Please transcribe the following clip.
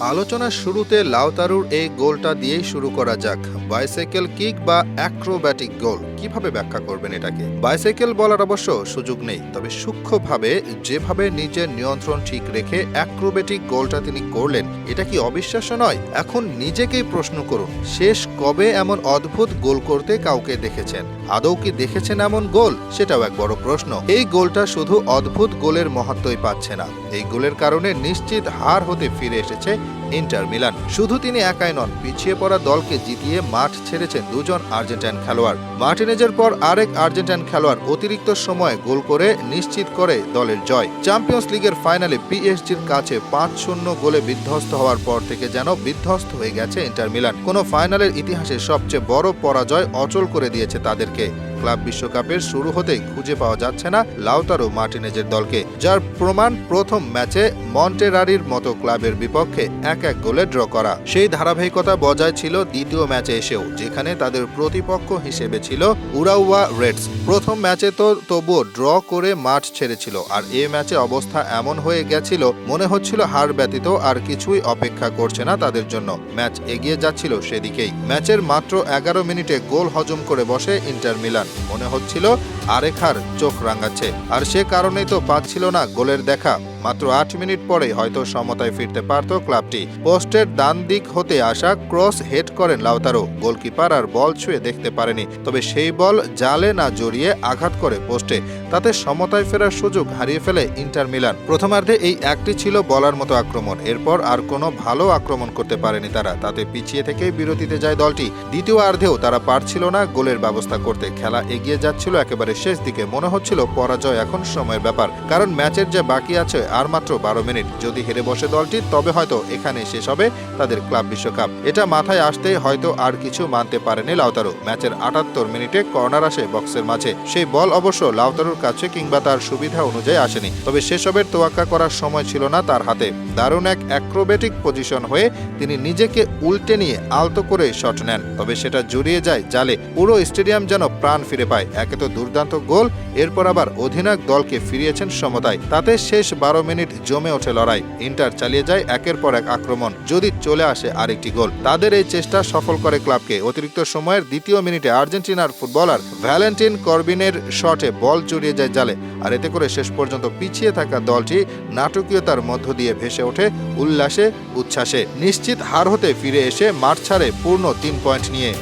আলোচনার শুরুতে লাউতারুর এই গোলটা দিয়েই শুরু করা যাক। বাইসাইকেল কিক বা অ্যাক্রোব্যাটিক গোল, কীভাবে ব্যাখ্যা করবেন এটাকে? বাইসাইকেল বলার অবশ্য সুযোগ নেই, তবে সূক্ষ্মভাবে যেভাবে নিজের নিয়ন্ত্রণ ঠিক রেখে অ্যাক্রোব্যাটিক গোলটা তিনি করলেন, এটা কি অবিশ্বাস্য নয়? এখন নিজেকেই প্রশ্ন করুন, শেষ কবে এমন অদ্ভুত গোল করতে কাউকে দেখেছেন? আদৌ কি দেখেছেন এমন গোল? সেটাও এক বড় প্রশ্ন। এই গোলটা শুধু অদ্ভুত গোলের মহত্বই পাচ্ছে না। এই গোলের কারণে নিশ্চিত হার হতে ফিরে এসেছে ইন্টার মিলান। শুধু তিনি একাই নন, পিছিয়ে পড়া দলকে জিতিয়ে মাঠ ছেড়েছেন দুজন আর্জেন্টাইন খেলোয়াড়। মার্টিনেজের পর আরেক আর্জেন্টাইন খেলোয়াড় অতিরিক্ত সময়ে গোল করে নিশ্চিত করে দলের জয়। চ্যাম্পিয়ন্স লিগের ফাইনালে পিএসজির কাছে পাঁচ শূন্য গোলে বিধ্বস্ত হওয়ার পর থেকে যেন বিধ্বস্ত হয়ে গেছে ইন্টার মিলান। কোনো ফাইনালের ইতিহাসে সবচেয়ে বড় পরাজয় অচল করে দিয়েছে তাদেরকে। ক্লাব বিশ্বকাপের শুরু হতেই খুঁজে পাওয়া যাচ্ছে না লাউতারো মার্টিনেজের দলকে, যার প্রমাণ প্রথম ম্যাচে মন্টেরারির মতো ক্লাবের বিপক্ষে এক এক গোলে ড্র করা। সেই ধারাবাহিকতা বজায় ছিল দ্বিতীয় ম্যাচে এসেও, যেখানে তাদের প্রতিপক্ষ হিসেবে ছিল উরাউয়া রেডস। প্রথম ম্যাচে তো তবুও ড্র করে মাঠ ছেড়েছিল, আর এ ম্যাচে অবস্থা এমন হয়ে গেছিল, মনে হচ্ছিল হার ব্যতীত আর কিছুই অপেক্ষা করছে না তাদের জন্য। ম্যাচ এগিয়ে যাচ্ছিল সেদিকেই। ম্যাচের মাত্র এগারো মিনিটে গোল হজম করে বসে ইন্টার মিলান। মনে হচ্ছিল আরেখার চোখ রাঙাচ্ছে আর সে কারণেই তো পাচ্ছিল না গোলের দেখা। মাত্র আট মিনিট পরে হয়তো সমতায় ফিরতে পারত ক্লাবটি। পোস্টের ডান দিক হতে আসা ক্রস হেড করেন লাউতারো। গোলকিপার আর বল ছুঁয়ে দেখতে পারেনি, তবে সেই বল জালে না জড়িয়ে আঘাত করে পোস্টে। তাতে সমতায় ফেরার সুযোগ হারিয়ে ফেলে ইন্টার মিলান। প্রথমার্ধে এই একটি ছিল বলার মতো আক্রমণ, এরপর আর কোনো ভালো আক্রমণ করতে পারেনি তারা। তাতে পিছিয়ে থেকে বিরতিতে যায় দলটি। দ্বিতীয় অর্ধেও তারা পারছিল না গোলের ব্যবস্থা করতে। খেলা এগিয়ে যাচ্ছিল একেবারে শেষ দিকে। মনে হচ্ছিল পরাজয় এখন সময়ের ব্যাপার, কারণ ম্যাচের যে বাকি আছে আর মাত্র বারো মিনিট। যদি হেরে বসে দলটি, তবে হয়তো এখানে শেষ হবে তাদের ক্লাব বিশ্বকাপ। এটা মাথায় আসতে হয়তো আর কিছু মানতে পারেনি লাউতারো। ম্যাচের আটাত্তর মিনিটে কর্নার আসে বক্সের মাঝে। সেই বল অবশ্য লাউতারোর কাছে কিংবা তার সুবিধা অনুযায়ী আসেনি। তবে সেসবের তোয়াক্কা করার সময় ছিল না তার হাতে। দারুণ এক অ্যাক্রোবেটিক পজিশন হয়ে তিনি নিজেকে উল্টে নিয়ে আলতো করে শট নেন। তবে সেটা জড়িয়ে যায় জালে। পুরো স্টেডিয়াম যেন প্রাণ ফিরে পায়। একে তো দুর্দান্ত গোল, এরপর আবার অধিনায়ক দলকে ফিরিয়েছেন সমতায়। তাতে শেষ বারো মিনিট জমে ওঠে লড়াই। ইন্টার চালিয়ে যায় একের পর এক আক্রমণ। যদি চলে আসে আরেকটি গোল। তাদের এই চেষ্টা সফল করে ক্লাবকে। অতিরিক্ত সময়ের দ্বিতীয় মিনিটে আর্জেন্টিনার ফুটবলার ভ্যালেন্টিন করবিনের শটে বল জড়িয়ে যায় জালে। আর এতে করে শেষ পর্যন্ত পিছিয়ে থাকা দলটি নাটকীয়তার মধ্য দিয়ে ভেসে ওঠে উল্লাসে, উচ্ছ্বাসে। নিশ্চিত হার হতে ফিরে এসে মাঠ ছাড়ে পূর্ণ তিন পয়েন্ট নিয়ে।